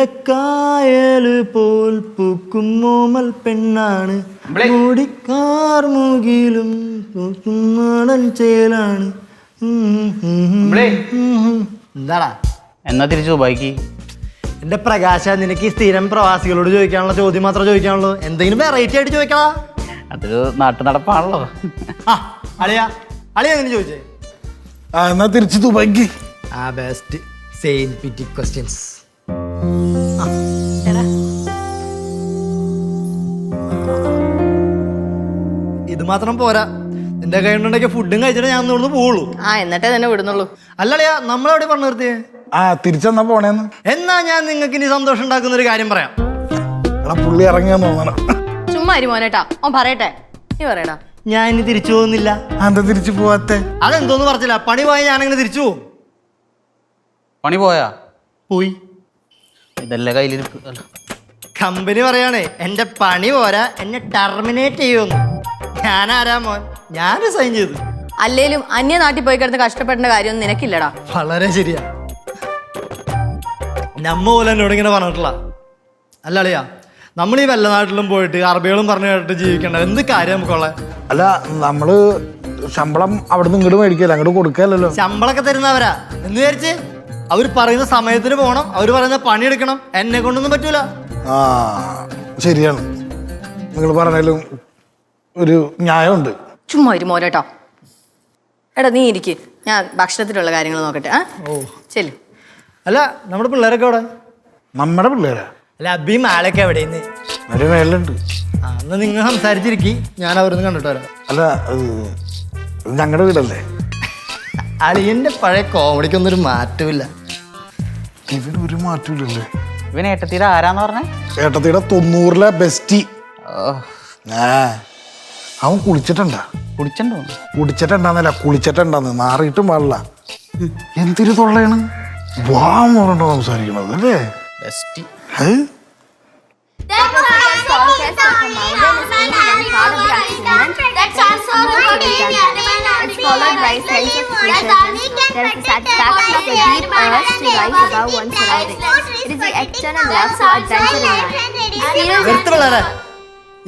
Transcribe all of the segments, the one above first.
നീലക്കായൽ പോൽ പൂക്കും മോമൽ പെണ്ണാണ്. മൂടിക്കാർ മുകിലും പൂക്കും നാടൻ ചേലാണ്. എന്താടാ? എന്നാ തിരിച്ചു ബൈക്ക് എന്റെ പ്രകാശ നിനക്ക് ഈ സ്ഥിരം പ്രവാസികളോട് ചോദിക്കാനുള്ള ചോദ്യം മാത്രമേ ചോദിക്കാനുള്ളൂ. എന്തെങ്കിലും വെറൈറ്റി ആയിട്ട് ചോദിക്കടാ. അതൊരു നാട്ടു നടപ്പാണല്ലോ. ആ അളിയ അളിയ എങ്ങനെ ചോദിച്ചേ? ആ എന്നാ തിരിച്ചു ബൈക്ക് ആ ബെസ്റ്റ് സെയിം പിറ്റി ക്വസ്റ്റ്യൻസ് ഇത് മാത്രം പോരാ. നിന്റെ കയ്യിലുണ്ടെങ്കിൽ ഫുഡും കഴിച്ചിട്ട് ഞാൻ ഇവിടുന്ന് പോവുള്ളൂ. ആ എന്നിട്ടേ തന്നെ വിടുന്നുള്ളൂ. അല്ലളിയാ നമ്മളെവിടെ പറഞ്ഞു നിർത്തിയേ? ആ തിരിച്ചെന്നാ പോണേന്ന്. എന്നാ ഞാൻ നിങ്ങൾക്ക് ഇനി സന്തോഷം ഉണ്ടാക്കുന്ന ഒരു കാര്യം പറയാം. എടാ പുള്ളി ഇറങ്ങിയാന്ന് തോന്നണം. ചുമ്മാ മോനേട്ടാ. ഓൻ പറയട്ടെ. നീ പറയടാ. ഞാൻ ഇനി തിരിച്ചു പോകുന്നില്ല. എന്താ തിരിച്ചു പോവാത്തെ? അതെന്തോന്ന് പറഞ്ഞില്ല. പണി പോയാൽ ഞാനങ്ങനെ തിരിച്ചു പോകും. പണി പോയാ? പോയി. ഇതല്ലേ കയ്യിലിരിപ്പ്. അല്ല. കമ്പനി പറയാണേ എന്റെ പണി പോരാ എന്നെ ടെർമിനേറ്റ് ചെയ്യുമെന്ന്. ഞാനാരാ മോൻ? ഞാൻ സൈൻ ചെയ്തു. അല്ലേലും അന്യ നാട്ടിൽ പോയി കിടന്ന് കഷ്ടപ്പെടേണ്ട കാര്യമൊന്നും നിനക്കില്ലടാ. വളരെ ശരിയാ. നമ്മ പോലെ എന്നോട് ഇങ്ങനെ പറഞ്ഞിട്ടില്ല അല്ല അളിയാ നമ്മൾ ഈ വല്ല നാട്ടിലും പോയിട്ട് അറബികളും പറഞ്ഞു കേട്ടിട്ട് ജീവിക്കണ്ട. എന്ത് കാര്യം നമുക്കുള്ള? അല്ല നമ്മൾ ശമ്പളം അവിടുന്ന് ഇങ്ങോട്ട് മേടിക്കല്ല? അങ്ങോട്ട് കൊടുക്കല്ലോ ശമ്പളമൊക്കെ തരുന്നവരാ. എന്ന് വിചാരിച്ച്? അവർ പറയുന്ന സമയത്തിന് പോകണം അവർ പറയുന്ന പണിയെടുക്കണം. എന്നെ കൊണ്ടൊന്നും പറ്റൂല. ആ ശരിയാണ്. നിങ്ങൾ പറഞ്ഞാലും ഒരു ന്യായമുണ്ട്. ചുമ്മാ ഒരു മോനേട്ടാ എടാ നീ ഇരിക്ക്. ഞാൻ ഭക്ഷണത്തിലുള്ള കാര്യങ്ങൾ നോക്കട്ടെ ആ? ഓ. ചെല്ലു. അല്ല നമ്മുടെ പിള്ളേരൊക്കെ അവിടെ നമ്മുടെ പിള്ളേരാ? അല്ല അബി അവിടെ നിന്ന് ഒരു മേലുണ്ട് അന്ന് നിങ്ങൾ സംസാരിച്ചിരിക്കി. ഞാൻ അവരൊന്ന് കണ്ടിട്ട് വരാം. അല്ല ഞങ്ങളുടെ വീടല്ലേ? അളിയന്റെ പഴയ കോമഡിക്കൊന്നും ഒരു മാറ്റമില്ല ഇതിന് ഒരു മാറ്റമില്ലല്ലേ ഇവൻ ഏട്ടത്തീരെ ആരാന്ന് പറഞ്ഞേ? ഏട്ടത്തിയുടെ തൊണ്ണൂറിലെ ബെസ്റ്റി. ആ. അവൻ കുളിച്ചിട്ടുണ്ടാ? കുടിച്ചിട്ടുണ്ടോ കുടിച്ചിട്ടുണ്ടാന്നല്ല കുളിച്ചിട്ടുണ്ടാന്ന്. മാറിയിട്ടും പാടില്ല. എന്തിനു തൊള്ളയാണ്? വാ മോറണ്ടോ സംസാരിക്കണത് അല്ലേ? ബെസ്റ്റി. ഏ? Urge to life above one's surroundings. It is the external love for adventure in life. പിള്ളേരെ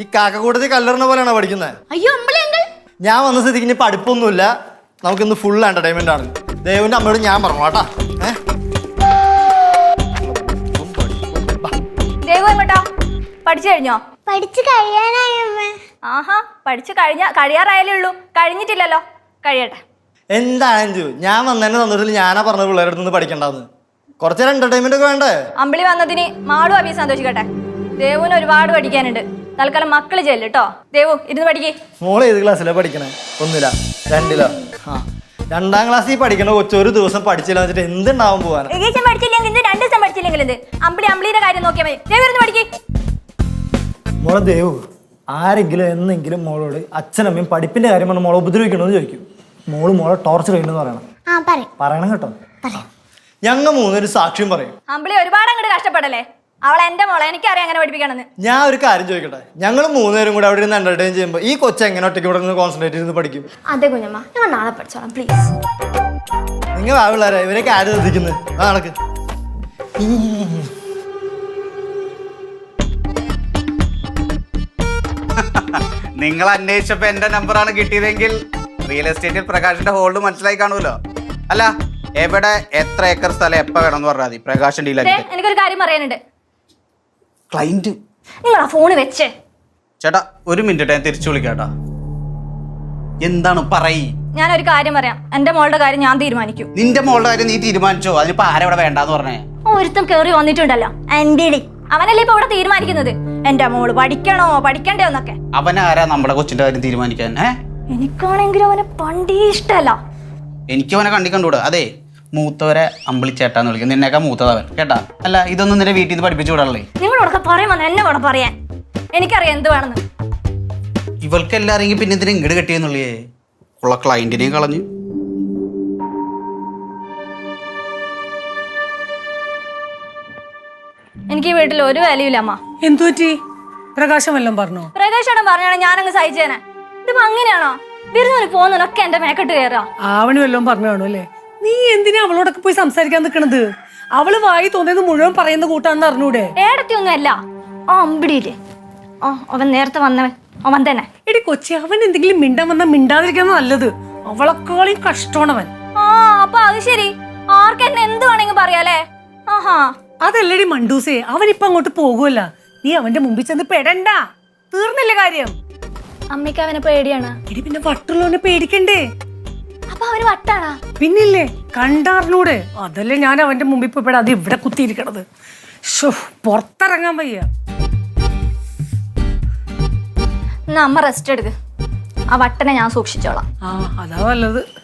ഈ കാക്കക്കൂട്ടത്തിൽ കല്ലറിന പോലെയാണ് പഠിക്കുന്നത് അയ്യോ അങ്കിൾ ഞാൻ വന്ന സ്ഥിതിക്ക് ഇനി പഠിപ്പൊന്നുമില്ല. നമുക്കിന്ന് ഫുൾ എന്റർടൈൻമെന്റ് ആണ്. ദേവന്റെ അമ്മയോട് ഞാൻ പറഞ്ഞു കേട്ടാ. ഏഹ് ദേവു എങ്ങോട്ടോ? പഠിച്ചു കഴിഞ്ഞോ? പഠിച്ചു കഴിയാനായി അമ്മ. ആഹാ പഠിച്ചു കഴിഞ്ഞ കഴിയാറായാലേ ഉള്ളൂ. കഴിഞ്ഞിട്ടില്ലല്ലോ. കഴിയട്ടെ. എന്താണ് അഞ്ചു ഞാൻ വന്നതിനെ സന്തോഷത്തിൽ ഞാനാ പറഞ്ഞത് പിള്ളേരുടെ നിന്ന് പഠിക്കണ്ടെന്ന്. കുറച്ചേരം എന്റർടൈൻമെന്റ് ഒക്കെ വേണ്ടേ? അമ്പിളി വന്നതിന് മാളു അഭി സന്തോഷിക്കട്ടെ. ദേവുവിന് ഒരുപാട് പഠിക്കാനുണ്ട്. തൽക്കാലം മക്കൾ ചെല്ലു കേട്ടോ ദേവു ഇരുന്ന് പഠിക്കേ. മോൾ ഏത് ക്ലാസ്സിലാ പഠിക്കണേ? ഒന്നില? രണ്ടിലോ? ആ. രണ്ടാം ക്ലാസ്സിൽ പഠിക്കണ കൊച്ചു ഒരു ദിവസം പഠിച്ചില്ല വെച്ചിട്ട് എന്തുണ്ടാവും പോവാൻ ഏകദേശം പഠിച്ചില്ലെങ്കിൽ എന്ത്? രണ്ട് ദിവസം പഠിച്ചില്ലെങ്കിൽ എന്ത്? അമ്പിളി അമ്പിളിയുടെ കാര്യം നോക്കിയാൽ മതി. ദേവു ഇരുന്ന് പഠിക്കേ. മോളെ ദേവു ആരെങ്കിലും എന്നെങ്കിലും മോളോട് അച്ഛനമ്മയും പഠിപ്പിന്റെ കാര്യം പറഞ്ഞ് മോളെ ഉപദ്രവിക്കണമെന്ന് ചോദിക്കും. മോൾ മോളെ ടോർച്ചർ ചെയ്യണമെന്ന് പറയണം. ആ പറയും. പറയണം കേട്ടോ. ഞങ്ങൾ മൂന്നൊരു സാക്ഷ്യം പറയും. അമ്പിളി ഒരുപാട് അങ്ങോട്ട് കഷ്ടപ്പെടല്ലേ? അവൾ എന്റെ മോളെ എനിക്കറിയാം അങ്ങനെ പഠിപ്പിക്കണമെന്ന്. ഞാൻ ഒരു കാര്യം ചോദിക്കട്ടെ? ഞങ്ങൾ മൂന്നുപേരും കൂടെ അവിടെ ഇരുന്ന് എന്റർടൈൻ ചെയ്യുമ്പോൾ ഈ കൊച്ചു എങ്ങനെ ഒറ്റയ്ക്ക് ഇവിടെ നിന്ന് കോൺസെൻട്രേറ്റ് ചെയ്ത് പഠിക്കും? അതെ കുഞ്ഞമ്മ ഞങ്ങൾ നാളെ പഠിച്ചോളാം പ്ലീസ് നിങ്ങൾ ആ പിള്ളേരെ ഇവരൊക്കെ ആര് ശ്രദ്ധിക്കുന്നത് ആ നടക്ക്. നിങ്ങൾ അന്വേഷിച്ചപ്പോ എന്റെ നമ്പറാണ് കിട്ടിയതെങ്കിൽ റിയൽ എസ്റ്റേറ്റിൽ പ്രകാശിന്റെ ഹോൾഡ് മനസ്സിലായി കാണുമല്ലോ. അല്ല എവിടെ എത്ര ഏക്കർ സ്ഥലം എപ്പ വേണം പറഞ്ഞാൽ മതി. പ്രകാശൻ ഡീലാക്കി എനിക്കൊരു കാര്യം പറയാനുണ്ട്. ക്ലൈന്റ് നിങ്ങൾ ആ ഫോണ് വെച്ചേ. ചേട്ടാ ഒരു മിനിറ്റ് ഞാൻ തിരിച്ചു വിളിക്കാട്ടാ. എന്താണ് പറയ്? ഞാൻ ഒരു കാര്യം പറയാം. എന്റെ മോളുടെ കാര്യം ഞാൻ തീരുമാനിക്കും. നിന്റെ മോളുടെ കാര്യം നീ തീരുമാനിച്ചോ? അതിനിപ്പോ ആരവിടെ വേണ്ടെന്ന് പറഞ്ഞേ? ഒരുത്തം കേറി വന്നിട്ടുണ്ടല്ലോ. എന്റെ അവനല്ലേ ഇപ്പൊ ഇവിടെ തീരുമാനിക്കുന്നത്? എന്റെ മോൾ പഠിക്കണോ? പഠിക്കണ്ടോ എന്നൊക്കെ. അവനാരാ നമ്മുടെ കൊച്ചിന്റെ കാര്യം തീരുമാനിക്കാൻ ഏ? എനിക്കാണെങ്കിലും അവനെ പണ്ടേ ഇഷ്ടല്ല. എനിക്ക് അവനെ കണ്ടി കണ്ടുകൂടാ അതെ മൂത്തവരെ അമ്പിളിച്ചേട്ടാന്ന് വിളിക്കും. നിന്നേക്കാ മൂത്തതവൻ. കേട്ടാ? അല്ല ഇതൊന്നും നിന്റെ വീട്ടിൽ നിന്ന് പഠിപ്പിച്ചു വിടാളേ നിങ്ങളോടൊക്കെ പറയുമ്പോ എന്നെ വേണം പറയാൻ. എനിക്കറിയാം എന്ത് വേണമെന്ന്. ഇവൾക്ക് എല്ലാരെങ്കിൽ പിന്നെ ഇതിന് ഇങ്ങോട്ട് കെട്ടിയെന്നുള്ളേ ഉള്ള ക്ലയന്റിനെയും കളഞ്ഞു. എനിക്ക് ഈ വീട്ടിൽ ഒരു വിലയില്ല അമ്മ. എന്തു പറ്റി പ്രകാശം വല്ലതും പറഞ്ഞോ? പ്രകാശം പറഞ്ഞാണ് ഞാനങ്ങ് സഹിച്ചേനെ. ഇതിപ്പോ അങ്ങനെയാണോ? വിരുന്നൊരു പോകുന്നതിനൊക്കെ എന്റെ മേക്കെട്ട് കയറാ. ആവണി വല്ലതും പറഞ്ഞു കാണും അല്ലേ? നീ എന്തിനാ അവളോടൊക്കെ പോയി സംസാരിക്കാൻ നിൽക്കണത് അവൾ വായി തോന്നിയത് മുഴുവൻ പറയുന്ന കൂട്ടാണെന്ന് അറിഞ്ഞൂടെ? ഏടത്തി ഒന്നുമല്ല ആ അമ്പിടിയില്ലേ ആ അവൻ നേരത്തെ വന്നവൻ. അവൻ തന്നെ. എടി കൊച്ചി അവൻ എന്തെങ്കിലും മിണ്ടാൻ വന്നാ മിണ്ടാതിരിക്കാൻ നല്ലത്. അവളെക്കാളും കഷ്ടമാണവൻ. ആ അപ്പൊ അത് ശരി. ആർക്കെന്നെ എന്ത് വേണമെങ്കിൽ പറയാലേ? ആഹാ. അതല്ലടി മണ്ടൂസേ അവൻ ഇപ്പൊ അങ്ങോട്ട് പോകുമല്ല നീ അവന്റെ മുമ്പിൽ ചെന്ന് പെടണ്ട. തീർന്നില്ല കാര്യം? അമ്മയ്ക്ക് അവനെ പേടിയാണ്. എടി പിന്നെ വട്ടുള്ളവനെ പേടിക്കണ്ടേ? അപ്പൊ അവന് വട്ടാണാ? പിന്നില്ലേ? കണ്ടാറിനൂടെ അതല്ലേ ഞാൻ അവന്റെ മുമ്പിൽ പോയി അത് ഇവിടെ കുത്തിയിരിക്കണത്. ശോ, പുറത്തിറങ്ങാൻ വയ്യ. എന്നാ അമ്മ റെസ്റ്റ് എടുക്ക്. ആ വട്ടനെ ഞാൻ സൂക്ഷിച്ചോളാം. ആ അതാ നല്ലത്.